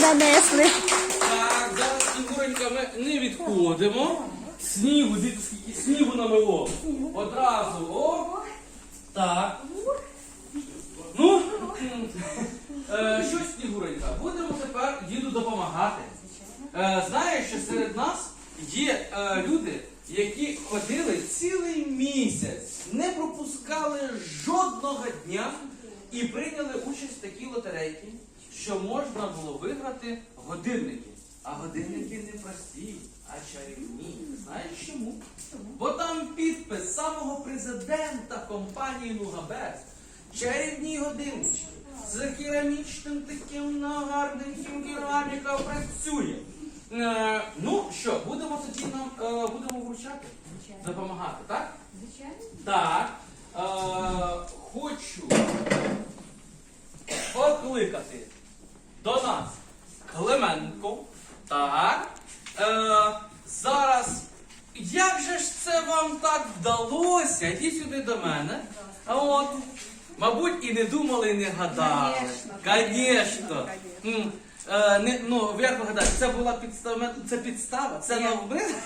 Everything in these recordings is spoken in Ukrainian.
нанесли. Так, зараз Снігуренька ми не відходимо. Снігу, дивіться, скільки снігу намело. Одразу. О. Так. Ну, е, що Снігуренька? Будемо тепер діду допомагати. Е, знаєш, що серед нас є е, люди, які ходили цілий місяць, не пропускали жодного дня і прийняли що можна було виграти годинники. А годинники не прості, а чарівні. Знаєш чому? Бо там підпис самого президента компанії Нугабес. Чарівні годиннички. З керамічним таким нагарненьким кераміка працює. Е, ну що, будемо тоді нам е, будемо вручати, допомагати, так? Звичайно. Так. Е, хочу покликати до нас Клименко. Так. Е, зараз. Як же ж це вам так вдалося? Йдіть сюди до мене. А от. Мабуть, і не думали, і не гадали. Звісно. Е, не, ну, як ви гадаєте, це була підстава, це підстава, це навмисно?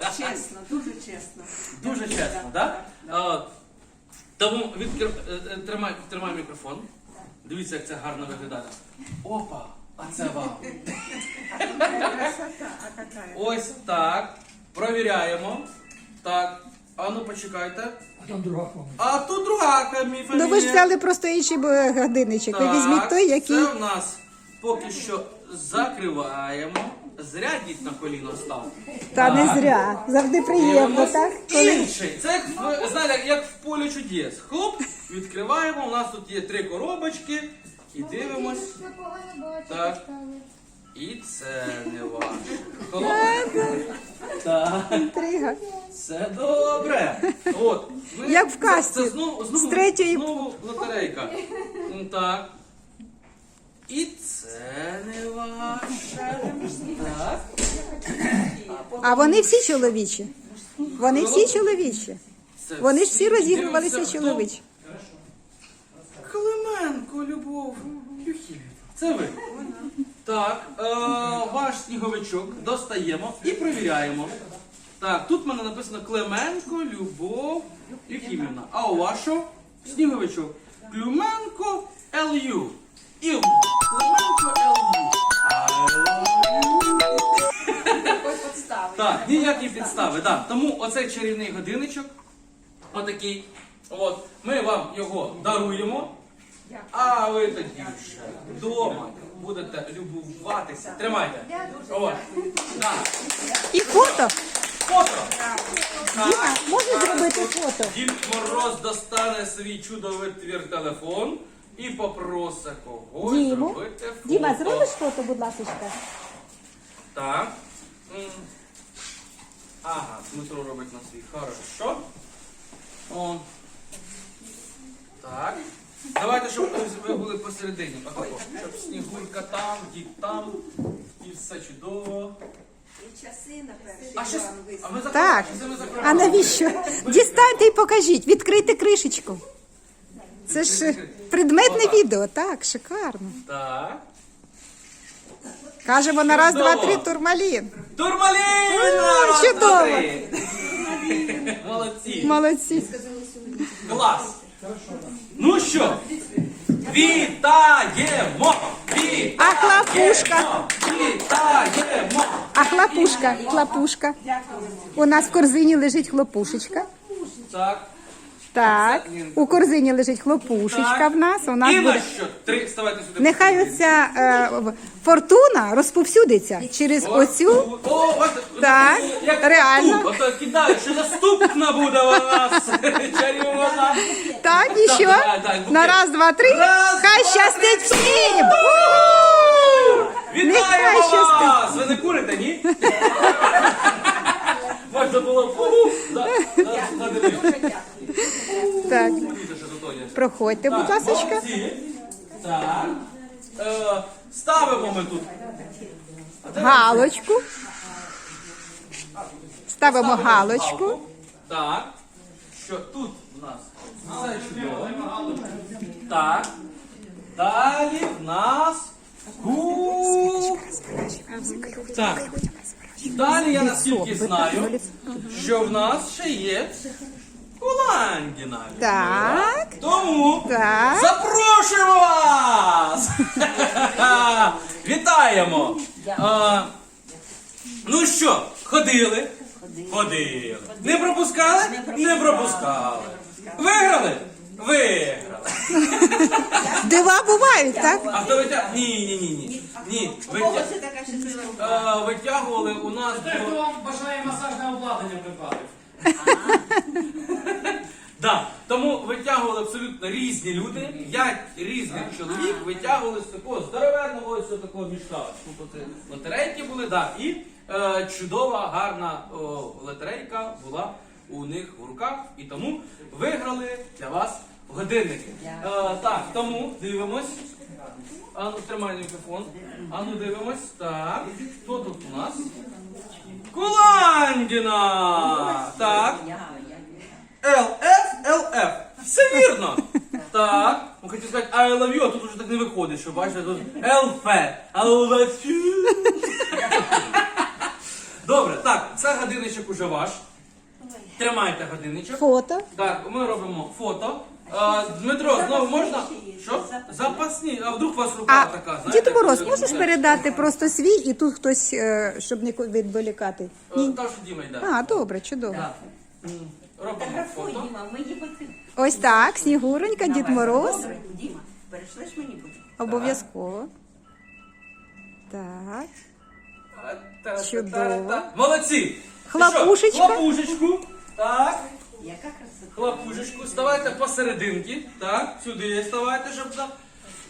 Чесно, дуже чесно. Дуже чесно, так? От. Тому відкр... е, е, тримай, тримай мікрофон. Дивіться, як це гарно виглядає. Опа! А це вам. А? Ось так. Провіряємо. Так. А ну почекайте. А тут друга фамілія. Ну ви ж взяли просто інший б- годинничок. Ви візьміть той, який. Це в нас поки що закриваємо. Зря дід на коліно став. Та не зря. Завжди приємно, так? Коли Інший. Це як в- знаєте, як в полі чудес. Хлоп, відкриваємо. У нас тут є три коробочки. І дивимось. Так. І це не ваше. Хлоп. Так. інтрига. Все добре. От. ми- Як в казці. Це, це знову, знову, З третьої- знову лотерейка. М, Так. І це не ваше. Так. А вони всі чоловічі. Вони всі чоловічі. Це Вони ж всі розігрувалися хто? чоловічі. Клименко, Любов. Це ви. Так, е, ваш сніговичок достаємо і перевіряємо. Так, тут в мене написано Клименко, Любов Юхімівна. А у вашого сніговичок Клюменко ЛЮ. І в Так, ніякі підстави. Так. Тому оцей чарівний годинничок, отакий. От, ми вам його даруємо. А ви тоді вже вдома будете любуватися. Тримайте. От. Так. І фото. Фото. Діма, можна зробити фото? Дід Мороз достане свій чудовий твір телефон і попросить когось Діму. зробити фото. Діма, зробиш фото, будь ласка. Так. М. Ага, Дмитро робить на свій. Хорошо. О. Так. Давайте, щоб ви були посередині. Отако. Щоб снігурка там, дід там. І все чудово. І часи на перший А щас, план а ми. Так. закриваємо. Ми А навіщо? Дістаньте і покажіть, відкрийте кришечку. Це ж предметне відео, так, шикарно. Так. Кажемо на раз, два, три, турмалін. Турмаліна! Раз, чудово. три. Молодці. Молодці. Клас! Ну що? Вітаємо! Вітаємо! А хлопушка? Вітаємо! А хлопушка, хлопушка. У нас в корзині лежить хлопушечка. Так. Так, у корзині лежить хлопушечка в нас. У нас І буде. на що? Три, ставайте сюди. Нехай оця е, фортуна розповсюдиться через оцю. О, от, Так, як реально. Ото кидаю, що наступна буде у нас. Чарівна. Так, і що? так, так, На раз, два, три. Раз, Хай два, щастить всім! У! Нехай Вітаємо щастить. вас! Ви не курите, ні? Можна було фу, за, за, задивитися. Дуже дякую. Так, Дивіться, що тут є. Проходьте, будь ласка. Так. Е, ставимо ми тут. Галочку. Ставимо галочку. Так. Що тут у нас все чудово. Так. Далі в нас Ку. Так. Далі я наскільки знаю, що в нас ще є Куландіна. Так, Тому так. запрошуємо вас! Вітаємо! А, ну що, ходили? Ходили. Не пропускали? Не пропускали. Виграли? Виграли. Дива бувають, так? А хто витягував? Ні, ні, ні, ні. Ні, витя- така щаслива рука? е, витягували у нас. Хто вам бажає масажне обладнання придбати. Да. Тому витягували абсолютно різні люди. П'ять різних чоловік витягували з такого здоровенного ось такого мішка. Це лотерейки були, да. І е, чудова, гарна о, лотерейка була у них в руках. І тому виграли для вас годинники. Е, так, тому дивимось. Ану, тримай мікрофон. Ану, дивимось. Так. Хто тут у нас? Куландіна! Так. ЛФ, ЛФ. Все вірно. Так. Сказати I love you, а тут уже так не виходить, що бачите, тут ЛФ. I love you. Добре, так, це годинничок уже ваш. Тримайте годинничок. Фото. Так, ми робимо фото. А, Дмитро, знову можна? Що? Запасні. А вдруг у вас рука А така, знаєте? Дід Мороз, можеш буде? передати просто свій і тут хтось, е, щоб не відволікати? Е, Ні. Та що Діма йде. А, добре, чудово. Так. М, Робимо Фотографуй, фото. Діма, мені потрібно. Ось так, Снігуренька, Дід Мороз. Добре, Діма, перейшлеш мені будь. Обов'язково. Так. Чудово. Молодці! Хлопушечка. Що, Хлопушечку. Так. Яка красота. Хлопушечку. Ставайте посерединки. Так, сюди ставайте, щоб.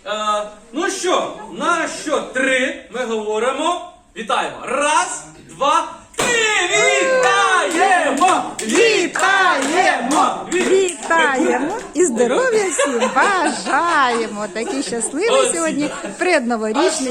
Е, ну що, на що три ми говоримо. Вітаємо. Раз, два, три! Вітаємо! Вітаємо! Вітаємо! І здоров'я всім. Бажаємо! Такий щасливий сьогодні. Предноворічний